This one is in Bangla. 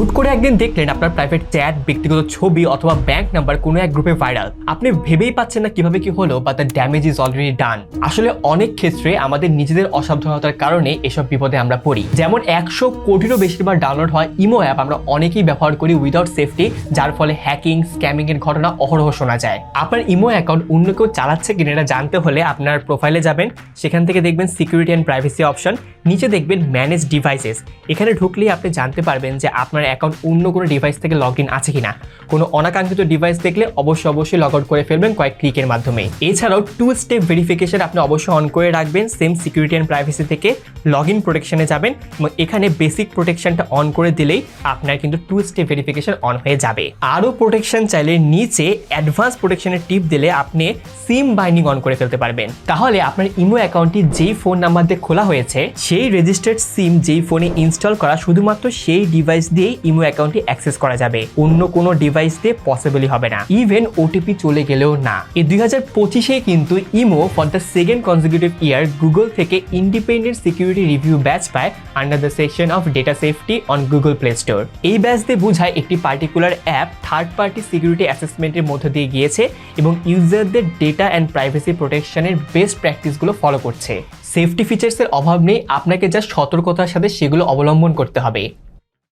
হুট করে একদিন দেখলেন আপনার প্রাইভেট চ্যাট ব্যক্তিগত ছবি অথবা ব্যাংক নাম্বার কোনো এক গ্রুপে ভাইরাল আপনি ভেবেই পাচ্ছেন না কীভাবে কি হলো বা the damage is already done আসলে অনেক ক্ষেত্রে আমাদের নিজেদের অসাবধানতার কারণে এসব বিপদে আমরা পড়ি। যেমন একশো কোটিরও বেশিরভাগ ডাউনলোড হয় ইমো অ্যাপ আমরা অনেকেই ব্যবহার করি উইদাউট সেফটি যার ফলে হ্যাকিং স্ক্যামিং এর ঘটনা অহরহ শোনা যায়। আপনার ইমো অ্যাকাউন্ট অন্য কেউ চালাচ্ছে কিনা এটা জানতে হলে আপনার প্রোফাইলে যাবেন, সেখান থেকে দেখবেন সিকিউরিটি অ্যান্ড প্রাইভেসি অপশন নিচে দেখবেন ম্যানেজ ডিভাইসেস এখানে ঢুকলেই আপনি জানতে পারবেন যে আপনার অ্যাকাউন্ট অন্য কোনো ডিভাইস থেকে লগ ইন আছে কিনা? কোনো অনাকাঙ্ক্ষিত ডিভাইস দেখলে অবশ্যই অবশ্যই লগ আউট করে ফেলবেন কয়েক ক্লিকের মাধ্যমে। এছাড়াও টু স্টেপ ভেরিফিকেশন আপনি অবশ্যই অন করে রাখবেন সেম সিকিউরিটি অ্যান্ড প্রাইভেসি থেকে লগ ইন প্রোটেকশনে যাবেন এবং এখানে বেসিক প্রোটেকশনটা অন করে দিলেই আপনার কিন্তু টু স্টেপ ভেরিফিকেশন অন হয়ে যাবে। আরও প্রোটেকশন চাইলে নিচে অ্যাডভান্স প্রোটেকশনের টিপ দিলে আপনি সিম বাইন্ডিং অন করে ফেলতে পারবেন। তাহলে আপনার ইমো অ্যাকাউন্টটি যেই ফোন নাম্বার দিয়ে খোলা হয়েছে, সেই রেজিস্টার্ড সিম যেই ফোনে ইনস্টল করা, শুধুমাত্র সেই ডিভাইস দিয়েই ইমো অ্যাকাউন্টটি অ্যাক্সেস করা যাবে। অন্য কোনো ডিভাইস দিয়ে পসিবলই হবে না। ইভেন ওটিপি চলে গেলেও না। এই দুই হাজার পঁচিশে কিন্তু imo for the second consecutive year Google থেকে ইন্ডিপেন্ডেন্ট সিকিউরিটি রিভিউ ব্যাচ পায় under the section of data safety on Google Play Store এই ব্যাচ দিয়ে বোঝায় একটি particular app third party security অ্যাসেসমেন্টের মধ্য দিয়ে গিয়েছে এবং ইউজারদের ডেটা অ্যান্ড প্রাইভেসি প্রোটেকশনের বেস্ট প্র্যাকটিসগুলো ফলো করছে। সেফটি ফিচার্সের অভাব নেই। আপনাকে যা সতর্কতার সাথে সেগুলো অবলম্বন করতে হবে।